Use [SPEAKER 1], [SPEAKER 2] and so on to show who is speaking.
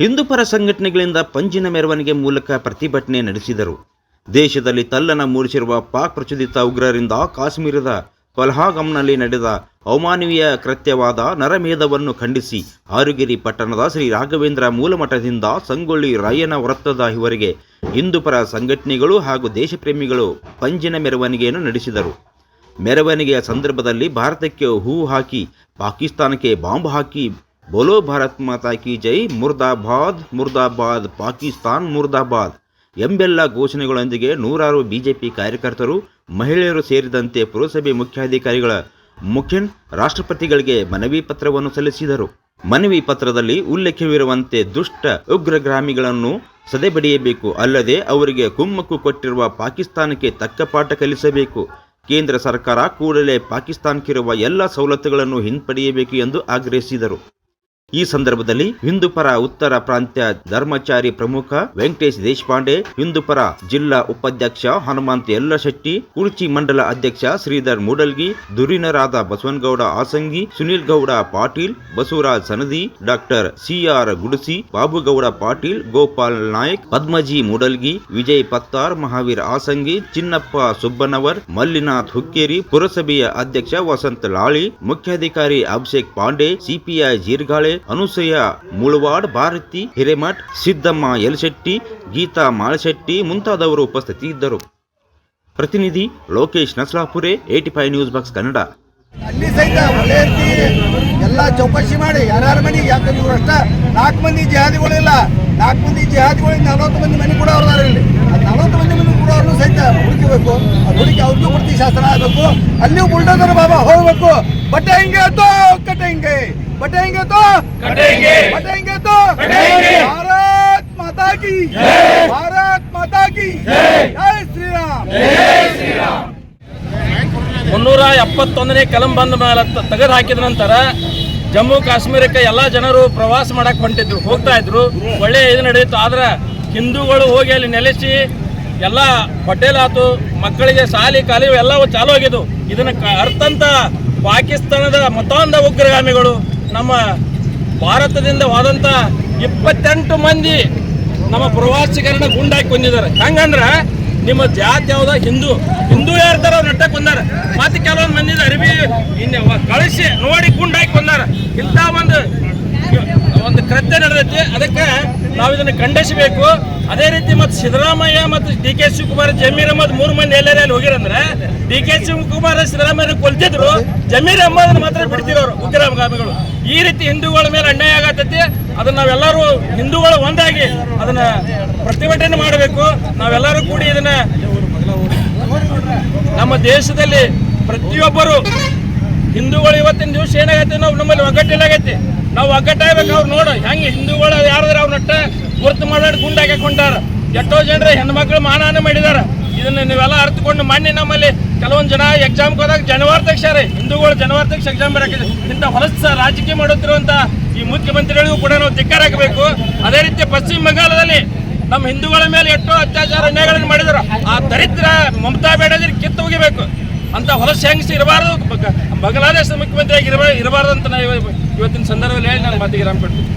[SPEAKER 1] ಹಿಂದೂಪರ ಸಂಘಟನೆಗಳಿಂದ ಪಂಜಿನ ಮೆರವಣಿಗೆ ಮೂಲಕ ಪ್ರತಿಭಟನೆ ನಡೆಸಿದರು. ದೇಶದಲ್ಲಿ ತಲ್ಲನ ಮೂಡಿಸಿರುವ ಪಾಕ್ ಪ್ರಚೋದಿತ ಉಗ್ರರಿಂದ ಕಾಶ್ಮೀರದ ಕೊಲ್ಹಾಗಂನಲ್ಲಿ ನಡೆದ ಅವಮಾನವೀಯ ಕೃತ್ಯವಾದ ನರಮೇಧವನ್ನು ಖಂಡಿಸಿ ಆರುಗಿರಿ ಪಟ್ಟಣದ ಶ್ರೀ ರಾಘವೇಂದ್ರ ಮೂಲಮಠದಿಂದ ಸಂಗೊಳ್ಳಿ ರಾಯನ ವೃತ್ತದ ಇವರಿಗೆ ಹಿಂದೂಪರ ಸಂಘಟನೆಗಳು ಹಾಗೂ ದೇಶಪ್ರೇಮಿಗಳು ಪಂಜಿನ ಮೆರವಣಿಗೆಯನ್ನು ನಡೆಸಿದರು. ಮೆರವಣಿಗೆಯ ಸಂದರ್ಭದಲ್ಲಿ ಭಾರತಕ್ಕೆ ಹೂ ಹಾಕಿ ಪಾಕಿಸ್ತಾನಕ್ಕೆ ಬಾಂಬ್ ಹಾಕಿ ಬೋಲೋ ಭಾರತ್ ಮಾತಾ ಕಿ ಜೈ ಮುರ್ದಾಬಾದ್ ಮುರ್ದಾಬಾದ್ ಪಾಕಿಸ್ತಾನ್ ಮುರ್ದಾಬಾದ್ ಎಂಬೆಲ್ಲ ಘೋಷಣೆಗಳೊಂದಿಗೆ ನೂರಾರು ಬಿಜೆಪಿ ಕಾರ್ಯಕರ್ತರು, ಮಹಿಳೆಯರು ಸೇರಿದಂತೆ ಪುರಸಭೆ ಮುಖ್ಯಾಧಿಕಾರಿಗಳ ಮುಖೇನ್ ರಾಷ್ಟ್ರಪತಿಗಳಿಗೆ ಮನವಿ ಪತ್ರವನ್ನು ಸಲ್ಲಿಸಿದರು. ಮನವಿ ಪತ್ರದಲ್ಲಿ ಉಲ್ಲೇಖವಿರುವಂತೆ ದುಷ್ಟ ಉಗ್ರಗ್ರಾಮಿಗಳನ್ನು ಸದೆಬಡಿಯಬೇಕು. ಅಲ್ಲದೆ ಅವರಿಗೆ ಕುಮ್ಮಕ್ಕು ಕೊಟ್ಟಿರುವ ಪಾಕಿಸ್ತಾನಕ್ಕೆ ತಕ್ಕ ಪಾಠ ಕಲಿಸಬೇಕು. ಕೇಂದ್ರ ಸರ್ಕಾರ ಕೂಡಲೇ ಪಾಕಿಸ್ತಾನಕ್ಕಿರುವ ಎಲ್ಲ ಸವಲತ್ತುಗಳನ್ನು ಹಿಂಪಡೆಯಬೇಕು ಎಂದು ಆಗ್ರಹಿಸಿದರು. ಈ ಸಂದರ್ಭದಲ್ಲಿ ಹಿಂದೂಪರ ಉತ್ತರ ಪ್ರಾಂತ್ಯ ಧರ್ಮಚಾರಿ ಪ್ರಮುಖ ವೆಂಕಟೇಶ್ ದೇಶಪಾಂಡೆ ಹಿಂದೂಪರ ಜಿಲ್ಲಾ ಉಪಾಧ್ಯಕ್ಷ ಹನುಮಂತ ಯಲ್ಲಶೆಟ್ಟಿ, ಕುರ್ಚಿ ಮಂಡಲ ಅಧ್ಯಕ್ಷ Shridhar Mudalgi ಧುರೀಣರಾದ Basavanagouda Asangi Sunil Gouda Patil, Basavaraj Sanadi, doctor C R Gudasi, Babugouda Patil, Gopal Nayak, Padmaji Mudalgi, Vijay Pattar, Mahavir Asangi Chinnappa Subbanavar, Mallinath Hukkeri, ಪುರಸಭೆಯ ಅಧ್ಯಕ್ಷ ವಸಂತ್ ಲಾಳಿ, ಮುಖ್ಯಾಧಿಕಾರಿ ಅಭಿಷೇಕ್ ಪಾಂಡೆ, ಸಿಪಿಐ ಜೀರ್ಗಾಳೆ ಅನುಸೂಯ, ಮುಳವಾಡ್ ಭಾರತಿ, ಹಿರೇಮಠ್, ಸಿದ್ದಮ್ಮ ಯಲಶೆಟ್ಟಿ, ಗೀತಾ ಮಾಳಶೆಟ್ಟಿ ಮುಂತಾದವರು ಉಪಸ್ಥಿತಿ ಇದ್ದರು ಪ್ರತಿನಿಧಿ Lokesh Naslapure eighty five news box Kannada.
[SPEAKER 2] ಅಲ್ಲಿ ಸಹಿತ ಎಲ್ಲ ಚೌಕಾಶಿ ಮಾಡಿ, ಯಾರ್ಯಾರ ಮನೆಗೆ ಯಾಕಂದ್ರೆ ಅಷ್ಟ? ನಾಲ್ಕು ಮಂದಿ ಜಿಹಾದಿಗಳಿಲ್ಲ ನಾಲ್ಕು ಮಂದಿ ಜಿಹಾದಿಗಳಿಗೆ ನಲವತ್ತು ಮಂದಿ ಮನೆ ಕೂಡ ಅವ್ರದಾರ ಇಲ್ಲಿ. ನಲವತ್ತು ಮಂದಿ ಮನೆ ಕೂಡ ಅವ್ರನ್ನು ಸಹಿತ ಹುಡುಕಬೇಕು. ಹುಡುಕಿ ಅವ್ರಿಗೂ ಪ್ರತಿ ಶಾಸನ ಆಗಬೇಕು. ಅಲ್ಲಿಯೂ ಬುಲ್ಡೋದರ್ ಬಾಬಾ ಹೋಗ್ಬೇಕು. ಬಟ್ಟೆ ಹಿಂಗೆ ಅಥವಾ ಕಟ್ಟೆ ಹಿಂಗೆ? ಬಟ್ಟೆ कटेंगे ತೋ.
[SPEAKER 3] माता
[SPEAKER 2] की जय ತೋ
[SPEAKER 3] माता
[SPEAKER 2] ಭಾರತ್ जय जय श्री राम जय श्री राम
[SPEAKER 3] ಮುನ್ನೂರ ಎಪ್ಪತ್ತೊಂದನೇ ಕಲಂ ಬಂದ ಮೇಲೆ ತೆಗೆದು ಹಾಕಿದ ನಂತರ ಜಮ್ಮು ಕಾಶ್ಮೀರಕ್ಕೆ ಎಲ್ಲ ಜನರು ಪ್ರವಾಸ ಮಾಡಕ್ಕೆ ಹೊಂಟಿದ್ರು ಹೋಗ್ತಾ ಇದ್ರು. ಒಳ್ಳೆ ಇದು ನಡೆಯಿತು. ಆದ್ರೆ ಹಿಂದೂಗಳು ಹೋಗಿ ಅಲ್ಲಿ ನೆಲೆಸಿ ಎಲ್ಲ ಹೋಟೆಲ್ ಆತು ಮಕ್ಕಳಿಗೆ ಶಾಲಿ ಕಾಲಿ ಎಲ್ಲವೂ ಚಾಲು ಆಗಿದ್ದು ಇದನ್ನ ಅರ್ಥಂತ ಪಾಕಿಸ್ತಾನದ ಮತಾಂಧ ಉಗ್ರಗಾಮಿಗಳು ನಮ್ಮ ಭಾರತದಿಂದ ಹೋದಂಥ ಇಪ್ಪತ್ತೆಂಟು ಮಂದಿ ನಮ್ಮ ಪ್ರವಾಸಿಗರನ್ನ ಗುಂಡಾಕಿ ಕೊಂದಿದ್ದಾರೆ. ಹೆಂಗಂದ್ರ ನಿಮ್ಮ ಜಾತಿ ಯಾವ್ದ ಹಿಂದೂ ಹಿಂದೂ ಯಾರ್ದಾರ ಅವ್ರು ನಟ್ಟ ಕೊಂದಾರ ಮತ್ತೆ ಕೆಲವೊಂದು ಮಂದಿ ಅರಿವಿ ಇನ್ನು ಕಳಿಸಿ ನೋಡಿ ಗುಂಡಾಕಿ ಕೊಂದಾರ. ಇಂಥ ಒಂದು ಒಂದು ಕೃತ್ಯ ನಡೆದೈತಿ. ಅದಕ್ಕೆ ನಾವು ಇದನ್ನು ಖಂಡಿಸಬೇಕು. ಅದೇ ರೀತಿ ಮತ್ತು ಸಿದ್ದರಾಮಯ್ಯ ಮತ್ತು ಡಿ ಕೆ ಶಿವಕುಮಾರ್, ಜಮೀರ್ ಅಹಮದ್ ಮೂರು ಮಂದಿ ಎಲ್ಲೆಲ್ಲ ಅಲ್ಲಿ ಹೋಗಿರಂದ್ರೆ, ಡಿ ಕೆ ಶಿವಕುಮಾರ್ ಸಿದ್ದರಾಮಯ್ಯ ಕೊಲ್ತಿದ್ರು, ಜಮೀರ್ ಅಹಮದ್ ಮಾತ್ರ ಬಿಡ್ತಿರೋರು ಉಗ್ರಗಾಮಿಗಳು. ಈ ರೀತಿ ಹಿಂದೂಗಳ ಮೇಲೆ ಅನ್ಯಾಯ ಆಗತ್ತೈತಿ ಅದನ್ನ ನಾವೆಲ್ಲರೂ ಹಿಂದೂಗಳು ಒಂದಾಗಿ ಅದನ್ನ ಪ್ರತಿಭಟನೆ ಮಾಡಬೇಕು. ನಾವೆಲ್ಲರೂ ಕೂಡಿ ಇದನ್ನ ನಮ್ಮ ದೇಶದಲ್ಲಿ ಪ್ರತಿಯೊಬ್ಬರು ಹಿಂದೂಗಳು ಇವತ್ತಿನ ದಿವಸ ಏನಾಗತ್ತೆ ನಾವು ನಮ್ಮಲ್ಲಿ ಒಗ್ಗಟ್ಟಿಲ್ಲಾಗೈತಿ ನಾವು ಒಗ್ಗಟ್ಟಾಗಬೇಕು. ಅವ್ರು ನೋಡು, ಹೆಂಗೆ ಹಿಂದೂಗಳು ಯಾರಾದ್ರೂ ಅವ್ರ ನಟ್ಟ ಗುರುತು ಮಾಡಿ ಗುಂಡಾಗಿ ಹಾಕೊಂಡಾರ. ಎಷ್ಟೋ ಜನರ ಹೆಣ್ಮಕ್ಳು ಮಾನಹಾನ ಮಾಡಿದಾರ. ಇದನ್ನ ನೀವೆಲ್ಲ ಅರ್ಥಕೊಂಡು ಮಣ್ಣೆ ನಮ್ಮಲ್ಲಿ ಕೆಲವೊಂದು ಜನ ಎಕ್ಸಾಮ್ಗೆ ಹೋದಾಗ ಜನವಾರ ತೆಗ್ಸಾರೆ ಹಿಂದೂಗಳು ಜನವಾರ ತೆಗ್ಸಿ ಎಕ್ಸಾಮ್ ಬರಕ್ಕೆ ಇಂಥ ಹೊಲಸ ರಾಜಕೀಯ ಮಾಡುತ್ತಿರುವಂತ ಈ ಮುಖ್ಯಮಂತ್ರಿಗಳಿಗೂ ಕೂಡ ನಾವು ಧಿಕ್ಕಾರ ಹಾಕಬೇಕು. ಅದೇ ರೀತಿ ಪಶ್ಚಿಮ ಬಂಗಾಳದಲ್ಲಿ ನಮ್ಮ ಹಿಂದೂಗಳ ಮೇಲೆ ಎಷ್ಟೋ ಅತ್ಯಾಚಾರ ಅನ್ಯಾಯಗಳನ್ನು ಮಾಡಿದ್ರು. ಆ ದರಿದ್ರ ಮಮತಾ ಬೇಡದಿ ಕಿತ್ತು ಹೋಗಿಬೇಕು. ಅಂತ ಹೊಲಸು ಹೆಂಗಸಿ ಇರಬಾರ್ದು? ಬಾಂಗ್ಲಾದೇಶದ ಮುಖ್ಯಮಂತ್ರಿಯಾಗಿ ಇರಬಾರ್ದು ಇರಬಾರ್ದು ಅಂತ ನಾವು ಇವತ್ತಿನ ಸಂದರ್ಭದಲ್ಲಿ ಹೇಳಿ ನಾನು ಮಾತಿಗೆ ರಾಮ್ ಕೊಡ್ತೀನಿ.